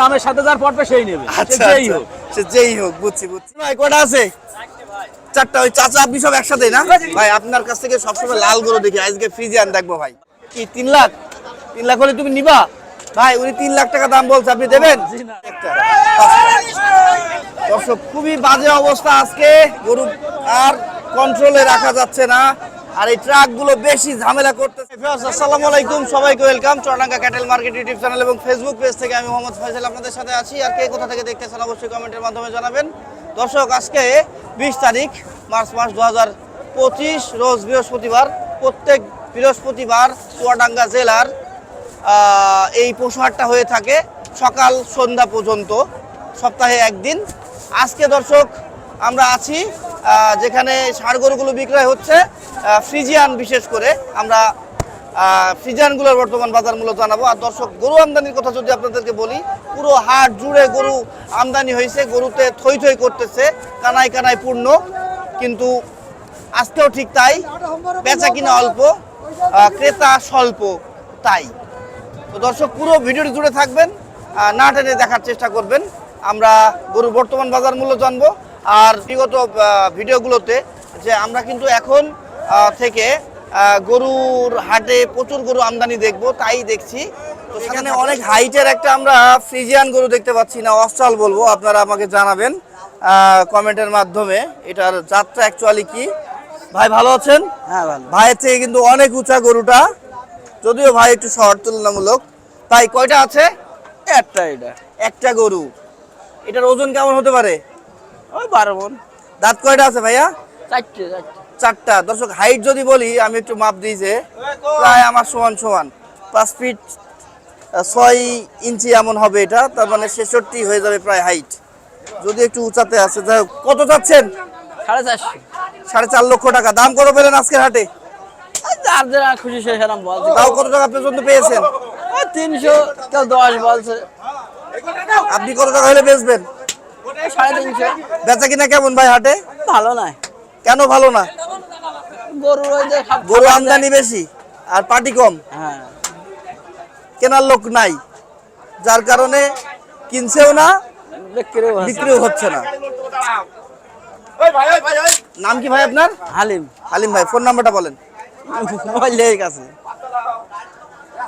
দামের সাথে যার পড়বে সেই নেবে। সে আচ্ছা যেই আচ্ছা। হোক। সে যেই হোক বুঝছি বুঝছি। ভাই কটা আছে? চারটা ওই চাচা আপনি সব একসাথে না? ভাই আপনার কাছ থেকে সবসময় লাল গরু দেখি। আজকে ফ্রিজিয়ান দেখব ভাই। কি তিন লাখ? তিন লাখ হলে তুমি নিবা? ভাই উনি তিন লাখ টাকা দাম বলছে আপনি দেবেন। দর্শক খুবই বাজে অবস্থা আজকে। গরু আর কন্ট্রোলে রাখা যাচ্ছে না। আর এই ট্রাকগুলো বেশি ঝামেলা করতেছে। আসসালামু আলাইকুম। সবাইকে welcome Chuadanga cattle market YouTube channel এবং ফেসবুক পেজ থেকে আমি মোহাম্মদ ফয়সাল আপনাদের সাথে আছি। আর কে কোথা থেকে দেখতেছেন অবশ্যই কমেন্টের মাধ্যমে জানাবেন। দর্শক, আজকে বিশ তারিখ, মার্চ মাস দু হাজার পঁচিশ, রোজ বৃহস্পতিবার। প্রত্যেক বৃহস্পতিবার চুয়াডাঙ্গা জেলার এই পশু হাটটা হয়ে থাকে সকাল সন্ধ্যা পর্যন্ত, সপ্তাহে একদিন। আজকে দর্শক, আমরা আছি যেখানে ষাড় গরুগুলো বিক্রয় হচ্ছে ফ্রিজিয়ান বিশেষ করে আমরা ফ্রিজিয়ানগুলোর বর্তমান বাজার মূল্য জানাব। আর দর্শক, গরু আমদানির কথা যদি আপনাদেরকে বলি, পুরো হাট জুড়ে গরু আমদানি হয়েছে, গরুতে থই থই করতেছে, কানায় কানায় পূর্ণ। কিন্তু আজকেও ঠিক তাই, বেচা কিনা অল্প ক্রেতা স্বল্প তাই। তো দর্শক, পুরো ভিডিওটি জুড়ে থাকবেন না টেনে দেখার চেষ্টা করবেন। আমরা গরুর বর্তমান বাজার মূল্য জানব। আর বিগত ভিডিওগুলোতে যে আমরা কিন্তু এখন থেকে গরুর হাটে প্রচুর গরু আমদানি দেখব তাই দেখছি। তো সেখানে অনেক হাইটের একটা আমরা ফ্রিজিয়ান গরু দেখতে পাচ্ছি না অস্ট্রাল বলব আপনারা আমাকে জানাবেন কমেন্টের মাধ্যমে। এটার যাত্রা অ্যাকচুয়ালি কি? ভাই ভালো আছেন? হ্যাঁ ভালো। ভাইয়ের থেকে কিন্তু অনেক উঁচা গরুটা যদিও ভাই একটু শহর তুলনামূলক। তাই কয়টা আছে? একটা এটা। একটা গরু। এটার ওজন কেমন হতে পারে? ওই বারো মন। দাঁত কয়টা আছে ভাইয়া? চারটে চারটে। দর্শক হাইট যদি বলি আমি একটু মাপ দিয়েছে প্রায় আমার সমান সমান। পাঁচ ফিট ছয় ইঞ্চি এমন হবে এটা তার মানে ছেষট্টি হয়ে যাবে প্রায় হাইট যদি একটু উঁচাতে আছে যাই কত চাচ্ছেন? সাড়ে চারশো। সাড়ে চার লক্ষ টাকা। দাম কত পেলেন আজকের হাটে? যার যারা খুশি সে সেরাম বলছে তাও কত টাকা পর্যন্ত পেয়েছেন? তিনশো কেউ দশ বলছে। আপনি কত টাকা হলে বেচবেন? সাড়ে তিনশো। বেচা কিনা কেমন ভাই হাটে? ভালো কেন ভালো না? ওই যে গরু আমদানি বেশি আর পাটি কম। হ্যাঁ। কেনার লোক নাই। যার কারণে কিনছেও না বিক্রিও হচ্ছে না। নাম কি ভাই আপনার? হালিম। হালিম ভাই ফোন নাম্বারটা বলেন। কাছে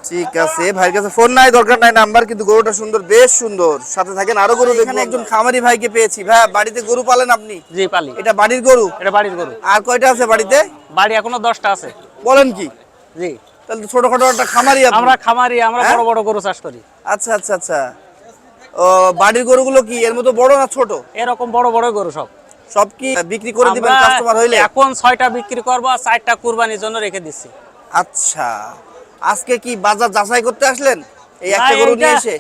ঠিক আছে। ভাইয়ের কাছে ফোন নাই দরকার নাই নাম্বার কিন্তু গরুটা সুন্দর বেশ সুন্দর। সাথে থাকেন আরও গরু দেখেন একজন খামারি ভাইকে পেয়েছি। ভাই বাড়িতে গরু পালেন আপনি? জি পালি। এটা বাড়ির গরু? এটা বাড়ির গরু। আর কয়টা আছে বাড়িতে? বাড়ি এখনও দশটা আছে। বলেন কি? জি। তাহলে ছোটখাটো একটা খামারি আপনি। আমরা খামারি আমরা হ্যাঁ? বড় বড় গরু চাষ করি। আচ্ছা আচ্ছা আচ্ছা। ও বাড়ির গরুগুলো কি? এর মতো বড় না ছোট? এরকম বড় বড় গরু সব। সব কি বিক্রি করে দিবেন কাস্টমার হইলে? এখন ছয়টা বিক্রি করব আর চারটা কুরবানির জন্য রেখে দিচ্ছি। আচ্ছা। আজকে কি বাজার যাচাই করতে আসলেন? এই একটা গরু নিয়ে এসে?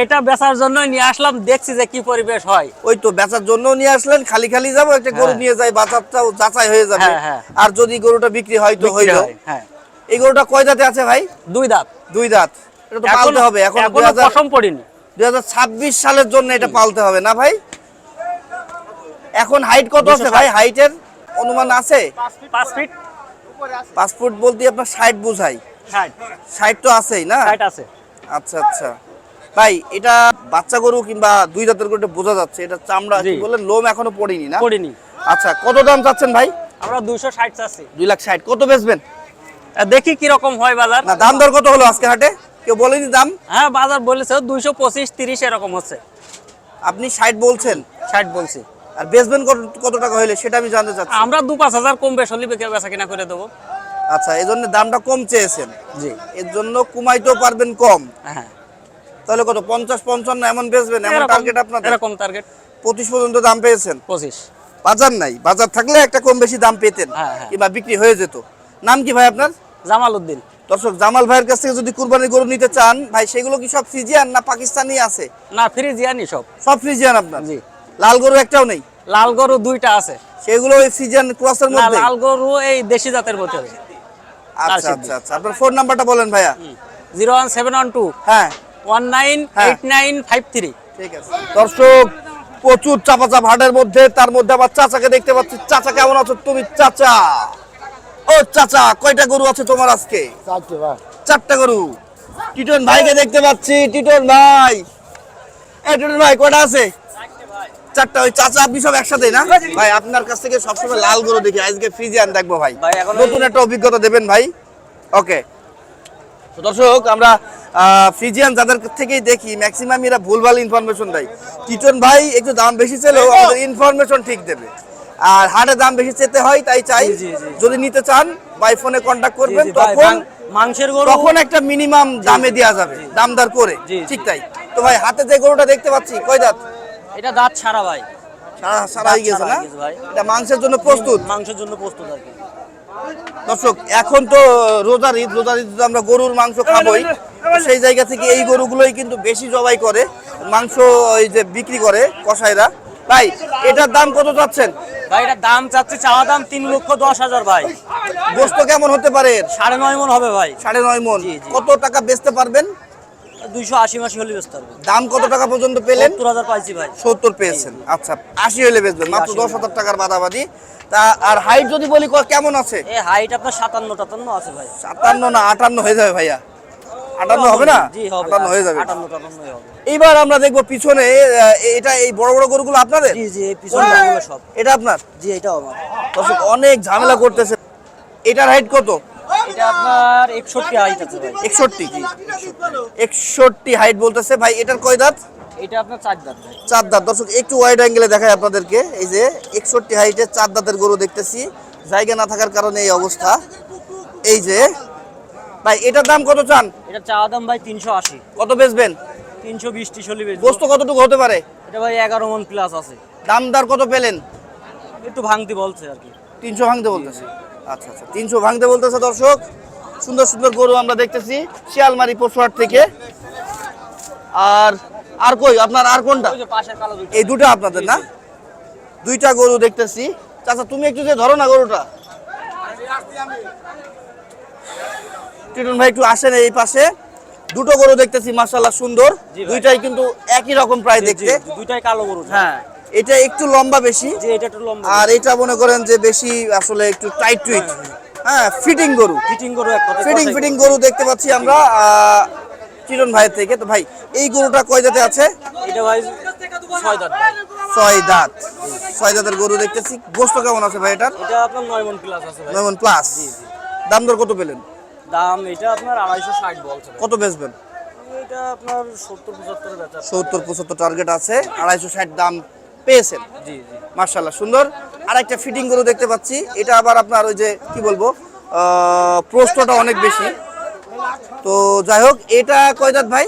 এটা বেচার জন্য নিয়ে আসলাম দেখছি যে কি পরিবেশ হয়। ওই তো বেচার জন্য নিয়ে আসলেন খালি খালি যাব একটা গরু হ্যাঁ। নিয়ে যাই বাজারটাও যাচাই হয়ে যাবে। হ্যাঁ, হ্যাঁ। আর যদি গরুটা বিক্রি হয় তো হইল। হ্যাঁ এই গরুটা কয় দাঁতে আছে ভাই? দুই দাঁত। দুই দাঁত। এটা তো পালতে হবে এখন এখনও হাজার পশম পড়িনি। দুই হাজার ছাব্বিশ সালের জন্য এটা পালতে হবে না ভাই? এখন হাইট কত আছে ভাই? হাইটের অনুমান আছে? পাঁচ ফিট পাঁচ ফুট বলতে আপনার ষাট বোঝাই। ষাট। তো আছেই না? ষাট আছে। আচ্ছা আচ্ছা। ভাই এটা বাচ্চা গরু কিংবা দুই দাঁতের গরুটা বোঝা যাচ্ছে এটা চামড়া কি। লোম এখনও পড়েনি না? পড়িনি। আচ্ছা কত দাম চাচ্ছেন ভাই? আমরা দুইশো ষাট চাচ্ছি। দুই লাখ ষাট কত বেচবেন? দেখি কি রকম হয় বাজার। না দাম দর কত হলো আজকে হাটে? কেউ বলেনি দাম? হ্যাঁ বাজার বলেছে দুইশো পঁচিশ তিরিশ এরকম হচ্ছে। আপনি ষাট বলছেন। ষাট বলছি। আর বেচবেন কত টাকা হইলে সেটা আমি জানতে চাচ্ছি। আমরা দু পাঁচ হাজার কম বেশ হলে বিক্রি- বেচা কিনা করে দেবো। আচ্ছা এই জন্য দামটা কম চেয়েছেন। জি। এর জন্য কমাইতেও পারবেন কম। হ্যাঁ। তাহলে কত পঞ্চাশ পঞ্চান্ন এমন বেচবেন এমন টার্গেট আপনাদের? এরকম টার্গেট পঁচিশ পর্যন্ত দাম পেয়েছেন? পঁচিশ। বাজার নাই। বাজার থাকলে একটা কম বেশি দাম পেতেন হ্যাঁ, হ্যাঁ। কিংবা বিক্রি হয়ে যেত। নাম কি ভাই আপনার? জামাল উদ্দিন। দর্শক জামাল ভাইয়ের কাছ থেকে যদি কুরবানির গরু নিতে চান ভাই সেগুলো কি সব ফ্রিজিয়ান না পাকিস্তানি আছে? না ফ্রি জিয়ানি সব। সব ফ্রিজিয়ান আপনার? জি। লাল গরু একটাও নেই? লাল গরু দুইটা আছে। সেগুলো ওই ফ্রিজিয়ান ক্রসের মধ্যে? লাল গরু এই দেশি জাতের ভিতরে আচ্ছা আচ্ছা আচ্ছা। আপনার ফোন নাম্বারটা বলেন ভাইয়া। Zero one seven one two. হ্যাঁ। ওয়ান নাইন হ্যাঁ। Eight nine five three. ঠিক আছে। দর্শক প্রচুর চাপা চাপ হাটের মধ্যে তার মধ্যে আবার চাচাকে দেখতে পাচ্ছি। চাচা কেমন আছো তুমি? চাচা। ও চাচা কয়টা গরু আছে তোমার আজকে? চারটা গরু। টিটন ভাইকে দেখতে পাচ্ছি। টিটন ভাই। এই টুটুল ভাই কয়টা আছে? চারটা ওই চাচা আপনি সব একসাথে না? ভাই আপনার কাছ থেকে সবসময় লাল গরু দেখি আজকে ফ্রিজিয়ান দেখব ভাই। নতুন একটা অভিজ্ঞতা দেবেন ভাই। ওকে তো দর্শক আমরা ফ্রিজিয়ান যাদের থেকেই দেখি ম্যাক্সিমাম এরা ভুলভাল ইনফরমেশন দেয়। টিটন ভাই একটু দাম বেশি আমাদের ইনফরমেশন ঠিক দেবে। আর হাটে দাম বেশি চেতে হয় তাই চাই। যদি নিতে চান বাই ফোনে কন্ট্যাক্ট করবেন তখন মাংসের গরু তখন একটা মিনিমাম দামে দেওয়া যাবে দামদার করে। ঠিক তাই। তো ভাই হাতে যে গরুটা দেখতে পাচ্ছি কয় দাঁত? এটা দাঁত ছাড়া ভাই। সারা গেছে না। এটা মাংসের জন্য প্রস্তুত? মাংসের জন্য প্রস্তুত আর কি। দর্শক এখন তো রোজার ঈদ রোজার ঈদ আমরা গরুর মাংস খাবোই। সেই জায়গা থেকে এই গরুগুলোই কিন্তু বেশি জবাই করে মাংস ওই যে বিক্রি করে কসাইরা। ভাই এটার দাম কত যাচ্ছেন ভাই এটা দাম চাচ্ছে চাওয়া দাম তিন লক্ষ দশ হাজার ভাই। গোস্ত কেমন হতে পারে? সাড়ে নয় মন হবে ভাই। সাড়ে নয় মন। কত টাকা বেচতে পারবেন? দুইশো আশি মাসি হলে বেচতে পারবে। দাম কত টাকা পর্যন্ত পেলেন? সত্তর হাজার পাইছি ভাই। সত্তর পেয়েছেন। আচ্ছা আশি হলে বেচবেন। মাত্র দশ হাজার টাকার বাদাবাদি। তা আর হাইট যদি বলি কেমন আছে? হাইট আপনার সাতান্ন টাতান্ন আছে ভাই। সাতান্ন না আটান্ন হয়ে যাবে ভাইয়া? আটান্ন হবে না? আটান্ন হয়ে যাবে। এইবার আমরা দেখব পিছনে এটা এই বড় বড় গরুগুলো আপনাদের? জি জি এই সব। এটা আপনার? জি এটাও আমার। অনেক ঝামেলা করতেছে। এটার হাইট কত? এটা আপনার একষট্টি হাইট আছে ভাই। একষট্টি একষট্টি হাইট বলতেছে। ভাই এটার কয় দাঁত? এটা আপনার চার দাঁত চার দাঁত। দর্শক একটু ওয়াইড অ্যাঙ্গেলে দেখায় আপনাদেরকে। এই যে একষট্টি হাইটে চার দাঁতের গরু দেখতেছি। জায়গা না থাকার কারণে এই অবস্থা। এই যে ভাই এটার দাম কত চান? এটা চাওয়া দাম ভাই তিনশো আশি। কত বেচবেন। গোস্ত কতটুকু হতে পারে? এটা ভাই এগারো মন প্লাস আছে। দাম দর কত পেলেন? একটু ভাঙতি বলছে আর কি। তিনশো ভাঙতে বলতেছে। আচ্ছা আচ্ছা। তিনশো ভাঙতে বলতেছে দর্শক। সুন্দর সুন্দর গরু আমরা দেখতেছি শিয়ালমারি পশুহাট থেকে। আর আর কই? আপনার আর কোনটা? এই দুটো আপনাদের না? দুইটা গরু দেখতেছি। চাচা তুমি একটু যে ধরো না গরুটা। টিটন ভাই একটু আসেন এই পাশে। দুটো গরু দেখতেছি মাশাল্লাহ সুন্দর। দুইটাই কিন্তু একই রকম প্রায় জি, দেখতে। দুইটাই কালো গরু হ্যাঁ। এটা একটু লম্বা বেশি। আর এটা মনে করেন যে বেশি আসলে একটু টাইট টুইট হ্যাঁ ফিটিং গরু। ফিটিং গরু ফিটিং ফিটিং গরু দেখতে পাচ্ছি আমরা কিরণ ভাইয়ের থেকে। তো ভাই এই গরুটা কয় জাতে আছে? এটা ভাই ছয় দাঁত। ছয় দাঁত। ছয় দাঁতের গরু দেখতেছি। গোস্ত কেমন আছে ভাই এটার? এটা আপনার নয় মন প্লাস আছে ভাই। যেমন প্লাস দাম দর কত পেলেন? দাম এটা আপনার আড়াইশো ষাট বলছে কত বেচবেন? এটা আপনার সত্তর পঁচাত্তর সত্তর পঁচাত্তর টার্গেট আছে। আড়াইশো ষাট দাম পেয়েছেন। জি জি। মার্শাল্লাহ সুন্দর। আর একটা ফিটিং গরু দেখতে পাচ্ছি। এটা আবার আপনার ওই যে, কি বলব প্রশ্নটা অনেক বেশি। তো যাই হোক, এটা কয়দাত ভাই?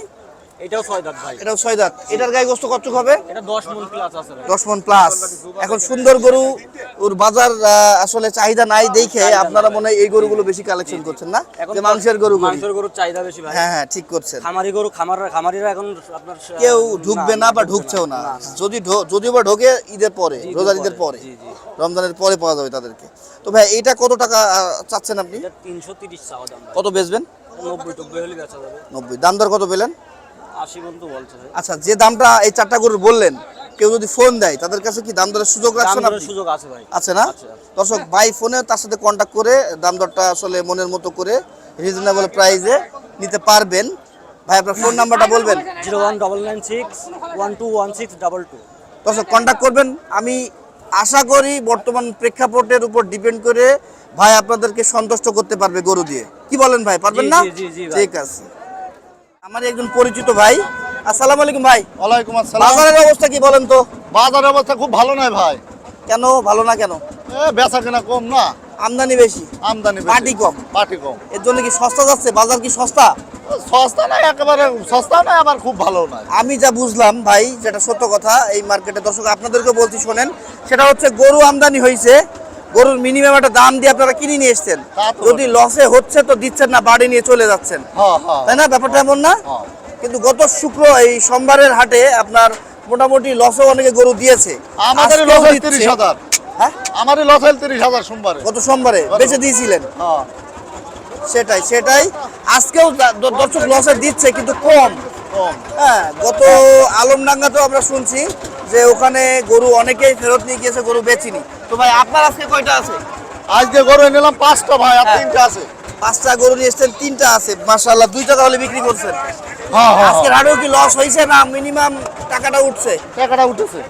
এটাও ছয় দাঁত ভাই। এটাও ছয় দাঁত। এটার গায়ে গোস্ত হবে? এটা মন প্লাস আছে দশ মন প্লাস এখন সুন্দর গরু ওর বাজার আসলে চাহিদা নাই দেখে আপনারা মনে হয় এই গরুগুলো বেশি কালেকশন করছেন না? যে মাংসের গরু মাংসের গরুর চাহিদা বেশি ভাই। হ্যাঁ হ্যাঁ ঠিক করছেন। খামারি গরু খামাররা খামারিরা এখন আপনার কেউ ঢুকবে না বা ঢুকছেও না। যদি যদিও বা ঢোকে ঈদের পরে রোজার ঈদের পরে। রমজানের পরে পাওয়া যাবে তাদেরকে। তো ভাই এটা কত টাকা চাচ্ছেন আপনি? চাওয়া দাম কত বেচবেন? নব্বই টব্বই হলে বেচা যাবে। নব্বই। দাম দর কত পেলেন? আচ্ছা যে দামটা এই চারটা গরুর বললেন কেউ যদি ফোন দেয় তাদের কাছে কি দাম দরের সুযোগ দাম রাখছেন আপনি? সুযোগ আছে ভাই। আছে না। দর্শক ভাই ফোনে তার সাথে কন্ট্যাক্ট করে দাম দরটা আসলে মনের মতো করে রিজনেবল প্রাইসে নিতে পারবেন। ভাই আপনার ফোন নাম্বারটা বলবেন? Zero one double nine six one two one six double two. দর্শক কন্ট্যাক্ট করবেন। আমি আশা করি বর্তমান প্রেক্ষাপটের উপর ডিপেন্ড করে ভাই আপনাদেরকে সন্তুষ্ট করতে পারবে গরু দিয়ে। কি বলেন ভাই পারবেন না। ঠিক আছে। আমার একজন পরিচিত ভাই। আসসালামু আলাইকুম ভাই। ওয়ালাইকুম আসসালাম। বাজারের অবস্থা কি বলেন তো? বাজারের অবস্থা খুব ভালো নয় ভাই। কেন? ভালো না কেন? এ বেচা কেনা কম না। আমদানি বেশি। আমদানি বেশি। পাটি কম। পাটি কম। এর জন্য কি সস্তা যাচ্ছে? বাজার কি সস্তা? সস্তা না একেবারে সস্তা না আবার খুব ভালো নয়। আমি যা বুঝলাম ভাই যেটা সত্য কথা এই মার্কেটে দর্শক আপনাদেরকে বলছি শোনেন সেটা হচ্ছে গরু আমদানি হয়েছে গরুর মিনিমাম একটা দাম দিয়ে আপনারা কিনে নিয়ে এসছেন। যদি লসে হচ্ছে তো দিচ্ছেন না বাড়ি নিয়ে চলে যাচ্ছেন। হ্যাঁ হ্যাঁ। তাই না? ব্যাপারটা এমন না। হ্যাঁ। কিন্তু গত শুক্র এই সোমবারের হাটে আপনার মোটামুটি লসও অনেকে গরু দিয়েছে। আজকেও লস হয়। তিরিশ হাজার। হ্যাঁ? লস তিরিশ হাজার সোমবারে। গত সোমবারে বেঁচে দিয়েছিলেন। সেটাই সেটাই। আজকেও দর্শক লসে দিচ্ছে কিন্তু কম। হ্যাঁ গত আলমডাঙ্গাতেও আমরা শুনছি। যে ওখানে গরু অনেকেই ফেরত নিয়ে গিয়েছে গরু বেচিনি। তো ভাই আপনার আজকে কয়টা আছে? আজকে গরু নিলাম পাঁচটা ভাই আর হ্যাঁ। তিনটা আছে। পাঁচটা গরু নিয়ে এসছেন তিনটা আছে। মাশাআল্লাহ দুইটা হলে বিক্রি করছেন। হ্যাঁ হ্যাঁ। কি লস হয়েছে না মিনিমাম টাকাটা উঠছে? টাকাটা উঠেছে।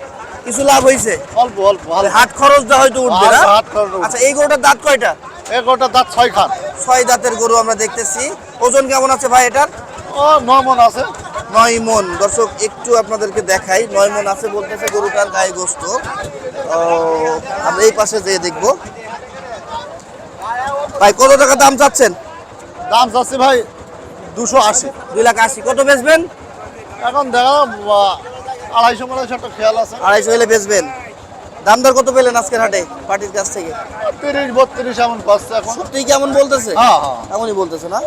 কিছু লাভ হয়েছে অল্প অল্প হাট খরচটা হয়তো উঠবে না? উঠবে। আচ্ছা এই গরুটার দাঁত কয়টা? এগারোটা দাঁত ছয় খান। ছয় দাঁতের গরু আমরা দেখতেছি। ওজন কেমন আছে ভাই এটার? ও মন আছে। নয় মন। দর্শক একটু আপনাদেরকে দেখাই। নয় মন আছে বলতেছে গরুটার গায়ে গোস্ত। আমরা এই পাশে যেয়ে দেখব। ভাই কত টাকা দাম চাচ্ছেন? দাম চাচ্ছি ভাই দুশো আশি। দুই লাখ আশি। কত বেচবেন? এখন দেখা আড়াইশো আড়াইশো একটা খেয়াল আছে। আড়াইশো হলে বেচবেন। দাম দর কত পেলেন আজকের হাটে পার্টির কাছ থেকে? তিরিশ বত্রিশ এমন পাচ্ছে এখন। তুই কেমন বলতেছে? হ্যাঁ হ্যাঁ। এমনই বলতেছে না?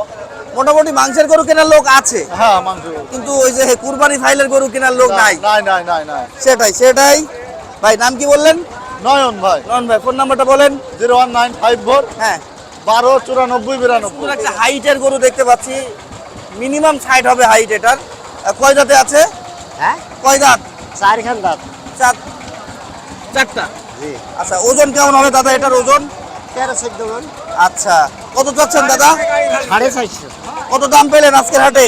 মোটামুটি মাংসের গরু কেনার লোক আছে। হ্যাঁ মাংস কিন্তু ওই যে কুরবানি ফাইলের গরু কেনার লোক নাই। নাই নাই নাই নাই। সেটাই সেটাই। ভাই নাম কি বললেন? নয়ন ভাই। নয়ন ভাই ফোন নাম্বারটা বলেন। Zero one nine five four. হ্যাঁ। বারো চুরানব্বই বিরানব্বই। একটা হাইটের গরু দেখতে পাচ্ছি। মিনিমাম সাইড হবে হাইট এটার। কয় দাঁতে আছে? হ্যাঁ? কয় দাঁত? চারখান দাঁত। চার চারটা? আচ্ছা ওজন কেমন হবে দাদা এটার ওজন? তেরো চোদ্দ আচ্ছা। কত চাচ্ছেন দাদা? সাড়ে চারশো। কত দাম পেলেন আজকের হাটে?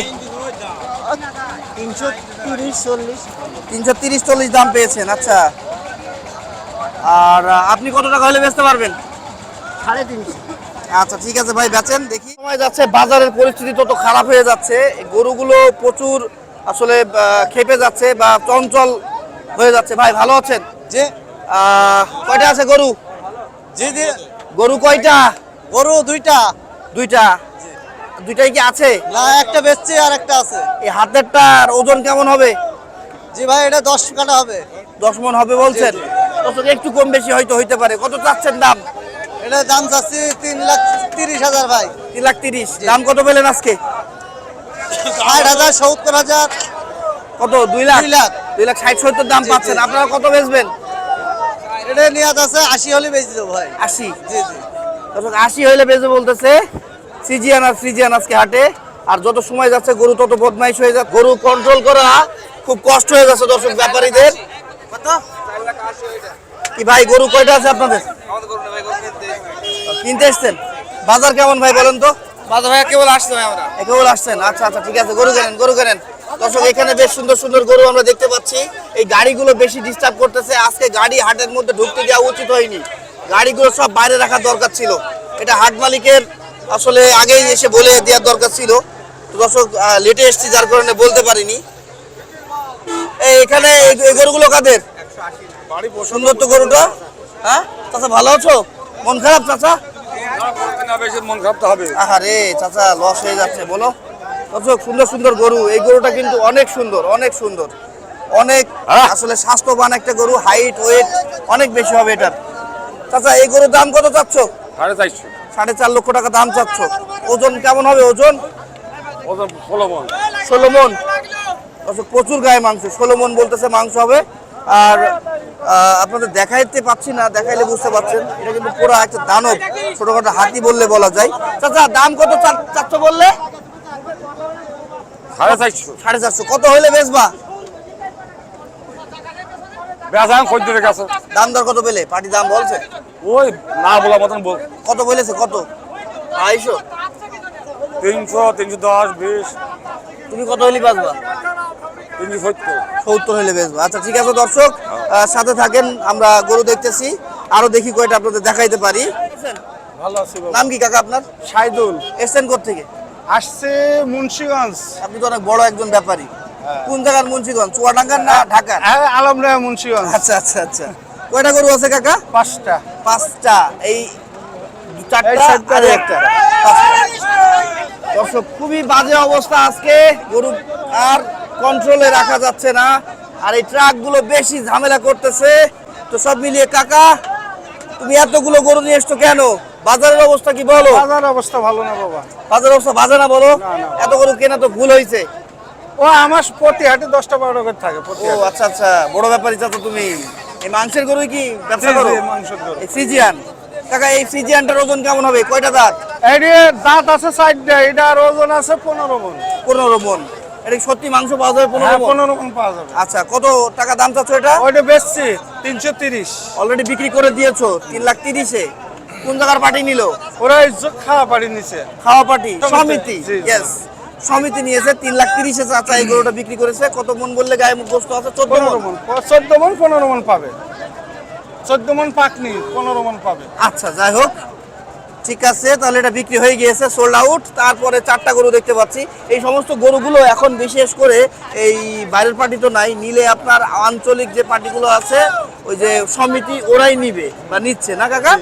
তিনশো তিরিশ চল্লিশ। তিনশো তিরিশ চল্লিশ দাম পেয়েছেন আচ্ছা। আর আপনি কত টাকা হলে বেচতে পারবেন? সাড়ে তিনশো। আচ্ছা ঠিক আছে ভাই বেচেন দেখি। সময় যাচ্ছে বাজারের পরিস্থিতি তত খারাপ হয়ে যাচ্ছে। গরুগুলো প্রচুর আসলে খেপে যাচ্ছে বা চঞ্চল হয়ে যাচ্ছে। ভাই ভালো আছেন? যে কয়টা আছে গরু? জি জি। গরু কয়টা? গরু দুইটা? দুইটা। দুইটাই কি আছে? না একটা বেচছে আর একটা আছে। এই হাতেরটার ওজন কেমন হবে? জি ভাই এটা দশ কাটা হবে। দশ মন হবে বলছেন? একটু কম বেশি হয়তো হইতে পারে। কত চাচ্ছেন দাম? এটা দাম চাচ্ছি তিন লাখ তিরিশ হাজার ভাই। তিন লাখ তিরিশ। দাম কত পেলেন আজকে? ষাট হাজার সত্তর হাজার। কত? দুই লাখ? দুই লাখ। দুই লাখ ষাট সত্তর দাম পাচ্ছেন। আপনারা কত বেচবেন? এটা নিয়াত আছে আশি হলে বেচে দেবো ভাই। আশি? জি জি। দর্শক আশি হইলে বেজে বলতেছে সিজিয়ান আর ফ্রিজিয়ান আজকে হাটে। আর যত সময় যাচ্ছে গরু তত বদমাইশ হয়ে যাচ্ছে গরু কন্ট্রোল করা খুব কষ্ট হয়ে যাচ্ছে দর্শক ব্যাপারীদের। কি ভাই গরু কয়টা আছে আপনাদের? কিনতে এসছেন? বাজার কেমন ভাই বলেন তো? বাজার ভাই কেবল আসছে ভাই আমরা। কেবল আসছেন? আচ্ছা আচ্ছা ঠিক আছে গরু কেনেন গরু কেনেন। দর্শক এখানে বেশ সুন্দর সুন্দর গরু আমরা দেখতে পাচ্ছি। এই গাড়িগুলো বেশি ডিস্টার্ব করতেছে। আজকে গাড়ি হাটের মধ্যে ঢুকতে দেওয়া উচিত হয়নি। গাড়িগুলো সব বাইরে রাখার দরকার ছিল। এটা হাট মালিকের আসলে আগেই এসে বলে দেওয়ার দরকার ছিল। তো দর্শক লেটে এসছি যার কারণে বলতে পারিনি। এখানে এই- গরুগুলো কাদের? সুন্দর তো গরুটা। হ্যাঁ? চাচা ভালো আছো? মন খারাপ চাচা? মন খারাপ তো হবে আহারে চাচা লস হয়ে যাচ্ছে বলো। দর্শক সুন্দর সুন্দর গরু। এই গরুটা কিন্তু অনেক সুন্দর অনেক সুন্দর। অনেক আসলে স্বাস্থ্যবান একটা গরু হাইট ওয়েট অনেক বেশি হবে এটার। চাচা এই গরুর দাম কত চাচ্ছ? সাড়ে চারশো। সাড়ে চার লক্ষ টাকা দাম চাচ্ছ। ওজন কেমন হবে? ওজন? ওজন ষোলো মন। ষোলো মন। দর্শক প্রচুর গায়ে মাংস। ষোলো মন বলতেছে মাংস হবে। আর আহ, আপনাদের দেখাইতে পাচ্ছি না দেখাইলে বুঝতে পারছেন। এটা কিন্তু পুরো একটা দানব। ছোটখাটো হাতি বললে বলা যায়। চাচা দাম কত চা- চাচ্ছ বললে? সাড়ে চারশো। সাড়ে চারশো। কত হইলে বেচবা? বেচা খদ্দের কাছে? দাম দর কত পেলে? পার্টি দাম বলছে? ওই না বলা মতন বল। কত বলেছে? কত? আড়াইশো? তিনশো তিনশো দশ বিশ। তুমি কত হইলে বাঁচবা? তিনশো সত্তর। সত্তর হইলে বেচবা। আচ্ছা ঠিক আছে দর্শক সাথে থাকেন আমরা গরু দেখতেছি। আরও দেখি কয়টা আপনাদের দেখাইতে পারি। ভালো আছি নাম কি কাকা আপনার? সাইদুল। এসছেন থেকে আসছে মুন্সিগঞ্জ। আপনি তো অনেক বড় একজন ব্যাপারী। কোন জায়গার মুন্সিগঞ্জ? চুয়াডাঙ্গার না ঢাকার? হ্যাঁ আলমডাঙ্গা মুন্সিগঞ্জ। আচ্ছা আচ্ছা আচ্ছা। কয়টা গরু আছে কাকা? পাঁচটা। পাঁচটা। এই চারটা একটা। দর্শক খুবই বাজে অবস্থা আজকে। গরু আর কন্ট্রোলে রাখা যাচ্ছে না। আর এই ট্রাকগুলো বেশি ঝামেলা করতেছে। তো সব মিলিয়ে কাকা তুমি এতগুলো গরু নিয়ে এসছো কেন? বাজারের অবস্থা কি বলো? বাজার অবস্থা ভালো না বাবা। বাজারের অবস্থা বাজে না বলো। এত গরু কেনা তো ভুল হয়েছে ও আমার প্রতি হাটে দশটা বারোটা করে থাকে ও আচ্ছা আচ্ছা বড় ব্যাপারই চাচ্ছ তুমি এই মাংসের গরু কি ব্যবসা করো? মাংসের গরু। এই কাকা এই ফ্রিজিয়ানটার ওজন কেমন হবে? কয়টা দাঁত? এই দাঁত আছে চারটা এটার ওজন আছে পনেরো মন। পনেরো মন। এটা সত্যি মাংস পাওয়া যাবে পনেরো হ্যাঁ পনেরো মন পাওয়া যাবে। আচ্ছা কত টাকা দাম চাচ্ছ এটা? ওইটা বেচছি তিনশো তিরিশ। অলরেডি বিক্রি করে দিয়েছ তিন লাখ তিরিশে। কোন জায়গার পার্টি নিল? ওরা খাওয়া পাড়ি নিচে খাওয়া পার্টি সমিতি। ইয়েস সমিতি নিয়েছে তিন লাখ তিরিশে চাচা এই গরুটা বিক্রি করেছে। কত মন বললে গায়ে গোস্ত আছে? চোদ্দ মন। চোদ্দ মন পনেরো মন পাবে। চোদ্দ মন পাকনি পনেরো মন পাবে। আচ্ছা যাই হোক। ঠিক আছে তাহলে এটা বিক্রি হয়ে গিয়েছে সোল্ড আউট তারপরে চারটা গরু দেখতে পাচ্ছি। এই সমস্ত গরুগুলো এখন বিশেষ করে এই বাইরের পার্টি তো নাই নিলে আপনার আঞ্চলিক যে পার্টিগুলো আছে ওই যে সমিতি ওরাই নিবে বা নিচ্ছে না কাকা?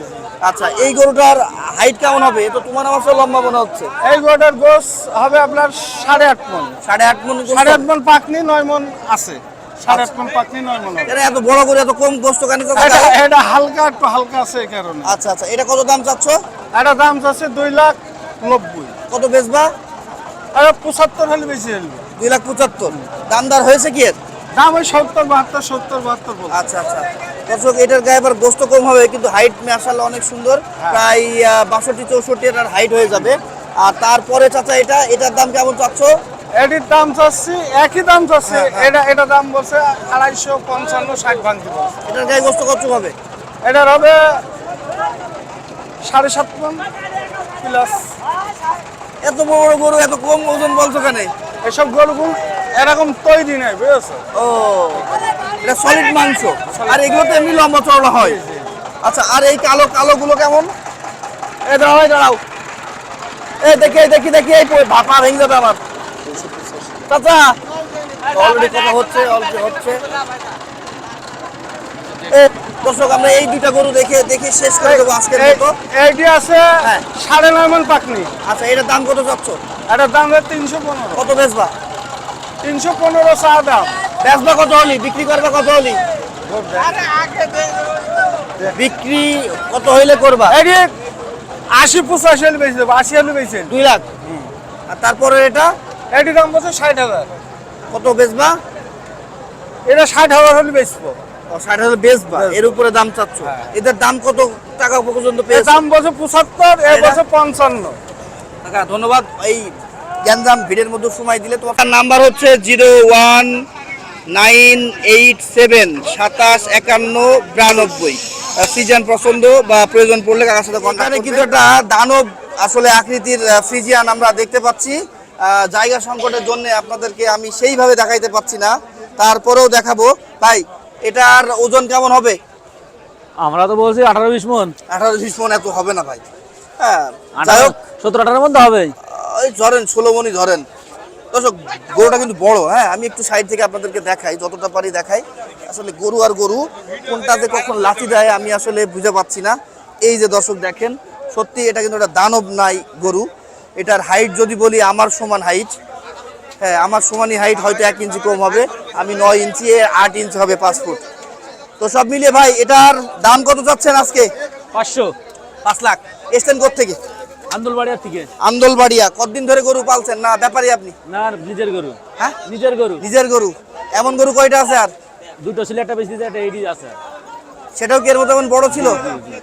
আচ্ছা এই গরুটার হাইট কেমন হবে? তো তোমার আমার চেয়ে লম্বা মনে হচ্ছে। এই গোটার গোস হবে আপনার সাড়ে আট মন। সাড়ে আট মন সাড়ে আট মন পাকনি নয় মন আছে। সাড়ে আট মন পাকনি নয় মন এটা এত বড় করে এত কম গোস্ত কেন এটা হালকা একটু হালকা আছে এই কারণে। আচ্ছা আচ্ছা এটা কত দাম চাচ্ছ? এটা দাম আছে দুই লাখ নব্বই। কত বেচবা? এটা পঁচাত্তর হলে বেশি হলে দুই লাখ পঁচাত্তর। দামদার হয়েছে কি এর? দাম ওই সত্তর বাহাত্তর সত্তর বাহাত্তর বলছে। আচ্ছা আচ্ছা। দর্শক এটার গায়ে আবার গোস্ত কম হবে কিন্তু হাইট মাশাআল্লাহ অনেক সুন্দর। প্রায় বাষট্টি চৌষট্টি এটার হাইট হয়ে যাবে। আর তারপরে চাচা এটা এটার দাম কেমন চাচ্ছ? এটির দাম চাচ্ছি একই দাম চাচ্ছি। হ্যাঁ, হ্যাঁ। এটা এটা দাম বলছে আড়াইশো পঞ্চান্ন ষাট ভাঙতে এটার গায়ে গোস্ত কত হবে? এটার হবে সাড়ে সাত মন প্লাস এত বড় বড় গরু এত কম ওজন বলছো কেন? এসব গরুগুলো এরকম তৈরি নেই বুঝেছ? ও এটা সলিড মাংস। আর এগুলো তো এমনি লম্বা চওড়া হয়। আচ্ছা আর এই কালো কালো গুলো কেমন? এই দাঁড়াও দাঁড়াও। এই দেখি দেখি দেখি এই ভাপা ভেঙে যাবে আমার চাচা। অলরেডি কথা হচ্ছে অলরেডি হচ্ছে। এ, দর্শক আমরা এই দুইটা গরু দেখে দেখে শেষ করে দেবো আজকের মতো। এইটি আছে হ্যাঁ। সাড়ে নয় মন পাকনি। আচ্ছা এটার দাম কত চাচ্ছ? এটার দাম তিনশো পনেরো। কত বেচবা? তিনশো পনেরো চা দাম। বেচবা কত হলি? বিক্রি করবা কত হলি? বিক্রি কত হইলে করবা? আশি পঁচাশি হলে বেশি দেবো আশি হলে বেশি দুই লাখ? আর তারপরে এটা? এটি দাম বলছে ষাট হাজার। কত বেচবা? এটা ষাট হাজার হলে বেচবো। ষাট হাজার বেচবা? এর উপরে দাম চাচ্ছ? এদের দাম কত টাকা পর্যন্ত দাম বলছে পঁচাত্তর এ? বলছে পঞ্চান্ন। ধন্যবাদ। এই গ্যাঞ্জাম ভিড়ের মধ্যে সময় দিলে তোমার নাম্বার হচ্ছে zero one nine eight seven সাতাশ একান্ন বিরানব্বই। সিজন পছন্দ বা প্রয়োজন পড়লে কাকার সাথে কন্ট্যাক্টে কিন্তু একটা দানব আসলে আকৃতির ফ্রিজিয়ান আমরা দেখতে পাচ্ছি। জায়গা সংকটের জন্য আপনাদেরকে আমি সেইভাবে দেখাইতে পাচ্ছি না। তারপরেও দেখাবো। ভাই এটার ওজন কেমন হবে? আমরা তো বলছি আঠারো বিশ মন। আঠারো বিশ মন এত হবে না ভাই। হ্যাঁ যাই হোক। সত্তর আঠারোর মধ্যে হবে ওই ধরেন ষোলো মনি ধরেন। দর্শক গরুটা কিন্তু বড় হ্যাঁ? আমি একটু সাইড থেকে আপনাদেরকে দেখাই যতটা পারি দেখাই। আসলে গরু আর গরু কোনটাতে কখন লাথি দেয় আমি আসলে বুঝে পাচ্ছি না। এই যে দর্শক দেখেন সত্যি এটা কিন্তু একটা দানব নাই গরু। এটার হাইট যদি বলি আমার সমান হাইট হ্যাঁ আমার সমানই হাইট হয়তো এক ইঞ্চি কম হবে। আমি নয় ইঞ্চি আট ইঞ্চি হবে পাঁচ ফুট তো সব মিলিয়ে ভাই এটার দাম কত চাচ্ছেন আজকে? পাঁচশো। পাঁচ লাখ। এসছেন থেকে আন্দুলবাড়িয়ার থেকে। আন্দোলবাড়িয়া কতদিন ধরে গরু পালছেন? না ব্যাপারই আপনি। না নিজের গরু। হ্যাঁ? নিজের গরু। নিজের গরু। এমন গরু কয়টা আছে আর? দুটো ছিল একটা বেশি একটা এইটি আছে। সেটাও কি এর মতো এমন বড় ছিল?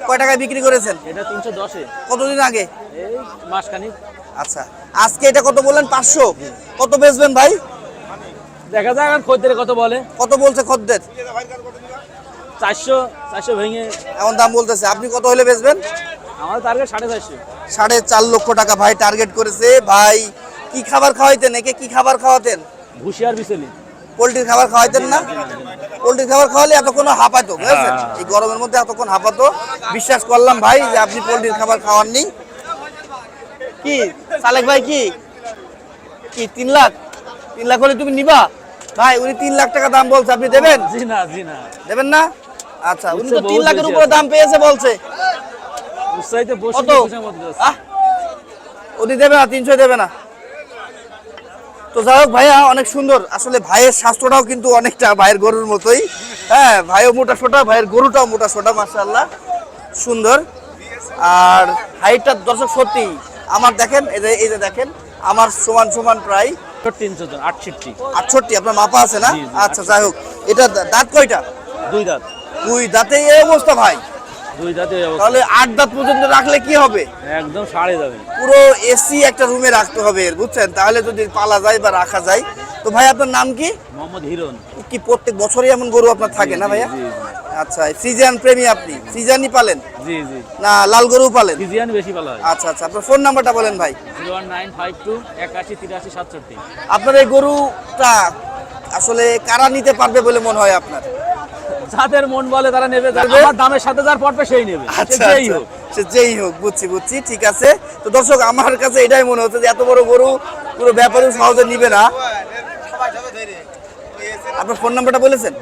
কয় টাকায় বিক্রি করেছেন? এটা তিনশো দশে। কতদিন আগে? এই মাসখানিক। আচ্ছা আজকে এটা কত বললেন? পাঁচশো। কত বেচবেন ভাই? দেখা যাক এখন খদ্দের কত বলে। কত বলছে খদ্দের? চারশো চারশো ভেঙে এমন দাম বলতেছে। আপনি কত হলে বেচবেন? আমার টার্গেট সাড়ে চারশো। সাড়ে চার লক্ষ টাকা ভাই টার্গেট করেছে। ভাই কি খাবার খাওয়াইতেন একে? কি খাবার খাওয়াতেন? ভুসি আর বিচলি। পোলট্রির খাবার খাওয়াইতেন না? পোলট্রির খাবার খাওয়ালে এতক্ষণ হাঁপাতো বুঝেছেন হ্যাঁ। এই গরমের মধ্যে এতক্ষণ হাঁপাতো। বিশ্বাস করলাম ভাই যে আপনি পোলট্রির খাবার খাওয়াননি। কি? সালেক ভাই কি? কি তিন লাখ? তিন লাখ হলে তুমি নিবা? ভাই উনি তিন লাখ টাকা দাম বলছে আপনি দেবেন? জি না জি না। দেবেন না? আচ্ছা উনি তো তিন লাখের উপরে দাম পেয়েছে বলছে। কত? উনি দেবে না তিনশো দেবে না। তো যাই হোক ভাইয়া অনেক সুন্দর। আসলে ভাইয়ের স্বাস্থ্যটাও কিন্তু অনেকটা ভাইয়ের গরুর মতোই। হ্যাঁ ভাইও মোটা সোটা ভাইয়ের গরুটাও মোটা সোটা মার্শাল্লাহ সুন্দর। আর হাইটটা দর্শক সত্যি আমার দেখেন এই যে এই যে দেখেন আমার সমান সমান প্রায় আটষট্টি। আটষট্টি আপনার মাপা আছে না? আচ্ছা যাই হোক এটা দাঁত কয়টা? দুই দাঁত। দুই দাঁতে এই অবস্থা ভাই। দুই দাঁতে তাহলে আট দাঁত পর্যন্ত রাখলে কি হবে? একদম সাড়ে যাবে পুরো এসি একটা রুমে রাখতে হবে বুঝছেন? তাহলে যদি পালা যায় বা রাখা যায় তো ভাই আপনার নাম কি? মোহাম্মদ হিরন কি প্রত্যেক বছরই এমন গরু আপনার থাকে না ভাইয়া? আচ্ছা ফ্রিজিয়ান প্রেমী আপনি? ফ্রিজিয়ানই পালেন? জি জি। না লাল গরু পালেন? ফিজিয়ান বেশি ভালো হয়। আচ্ছা আচ্ছা আপনার ফোন নাম্বারটা বলেন ভাই। Zero one nine five two একাশি তিরাশি সাতষট্টি। আপনার এই গরুটা আসলে কারা নিতে পারবে বলে মনে হয় আপনার? যাদের মন বলে তারা নেবে নেবে? আমার দামের সাথে যার পড়বে সেই নেবে। আচ্ছা যেই আচ্ছা। হোক। সে যেই হোক বুঝছি বুঝছি ঠিক আছে। তো দর্শক আমার কাছে এটাই মনে হচ্ছে যে এত বড় গরু পুরো ব্যাপারে সহজে নিবে না। আপনার ফোন নাম্বারটা বলেছেন?